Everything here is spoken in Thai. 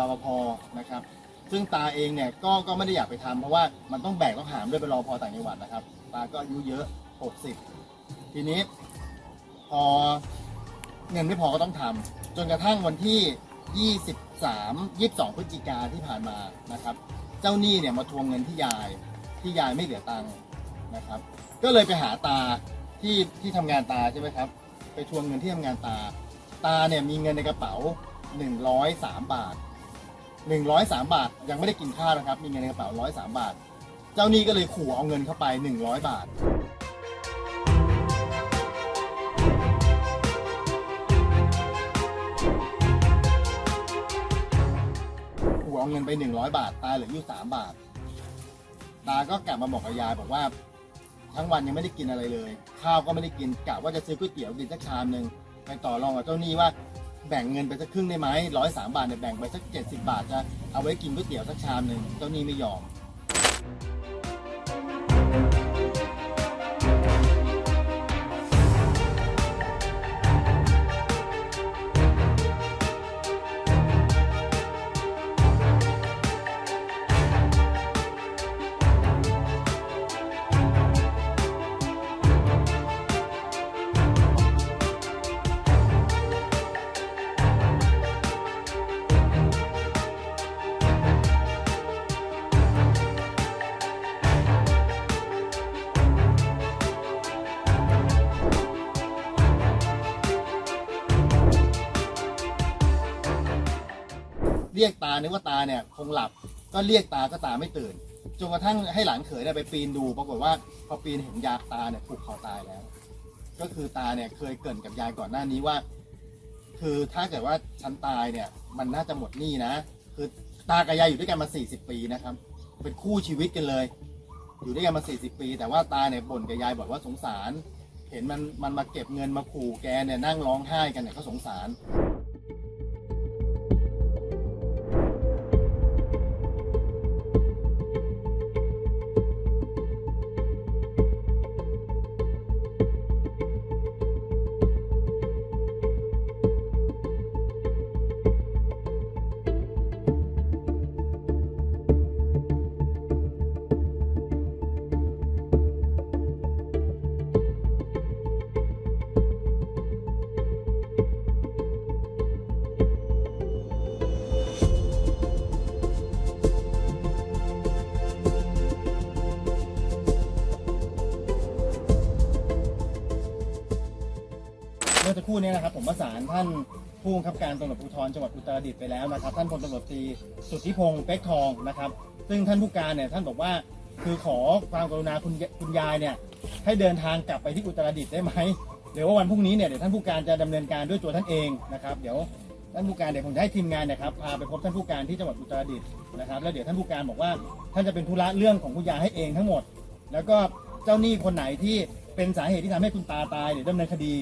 รปภนะครับ ซึ่งตาเองเนี่ยก็ก็ไม่ได้อยากไปทำเพราะว่ามันต้องแบกต้องหามด้วยเป็นรอพต่างจังหวัดนะครับ ตาก็อายุเยอะ 60 ทีนี้พอเงินไม่พอก็ต้องทำจนกระทั่งวันที่ 23 22 พฤศจิกาที่ผ่านมานะครับ เจ้าหนี้เนี่ยมาทวงเงินที่ยายที่ยายไม่เหลือตังค์นะครับ ก็เลยไปหาตาที่ที่ทำงานตาใช่ไหมครับ ไปทวงเงินที่ทำงานตา ตาเนี่ยมีเงินในกระเป๋า 103 บาท 103 บาท ยังไม่ได้กินข้าวนะครับ มีเงินในกระเป๋า 103 บาท เจ้าหนี้ก็เลยขู่เอาเงินเข้าไป 100 บาท ขู่เอาเงินไป 100 บาท ตาเหลืออยู่ 3 บาท ตาก็กลับมาบอกกับยายบอกว่า ทั้งวันยังไม่ได้กินอะไรเลย ข้าวก็ไม่ได้กินกะว่าจะซื้อก๋วยเตี๋ยวกินสักชามหนึ่งไปต่อรองกับเจ้าหนี้ว่า แบ่งเงินไปสักครึ่งได้ไหมร้อยสามบาทเนี่ยแบ่งไปสักเจ็ดสิบาทจะเอาไว้กินก๋วยเตี๋ยวสักชามหนึ่งเจ้าหนี้ไม่ยอม เรียกตานึกว่าตาเนี่ยคงหลับก็เรียกตาก็ตาไม่ตื่นจนกระทั่งให้หลานเขยเนี่ยไปปีนดูปรากฏว่าพอปีนเห็นยาตาเนี่ยผูกคอตายแล้ว ก็คือตาเนี่ยเคยเกรินกับยายก่อนหน้านี้ว่า คือถ้าเกิดว่าฉันตายเนี่ย มันน่าจะหมดหนี้นะ คือตากับยายอยู่ด้วยกันมา 40 ปีนะครับ เป็นคู่ชีวิตกันเลย อยู่ด้วยกันมา 40 ปี แต่ว่าตาเนี่ยบ่นกับยายบอกว่าสงสาร เห็นมันมันมาเก็บเงินมาขู่แกเนี่ยนั่งร้องไห้กันเนี่ยเขาสงสาร สักครู่นี้นะครับผมประสานท่านผู้บังคับการตำรวจภูธรจังหวัดอุตรดิตถ์ไปแล้วนะครับ ท่านพลตำรวจตรีสุทธิพงศ์เป๊กทองนะครับ ซึ่งท่านผู้การเนี่ยท่านบอกว่าคือขอความกรุณาคุณคุณยายเนี่ยให้เดินทางกลับไปที่อุตรดิตถ์ได้ไหมเดี๋ยวว่าวันพรุ่งนี้เนี่ยเดี๋ยวท่านผู้การจะดำเนินการด้วยตัวท่านเองนะครับ เดี๋ยวท่านผู้การเดี๋ยวผมจะให้ทีมงานเนะครับพาไปพบท่านผู้การที่จังหวัดอุตรดิตถ์นะครับแล้วเดี๋ยวท่านผู้การบอกว่าท่านจะเป็นธุระเรื่องของคุณยายให้เองทั้งหมด แล้วก็เจ้าหนี้คนไหนที่เป็นสาเหตุที่ทำให้คุณตาตายเดี๋ยวดำเนินคดี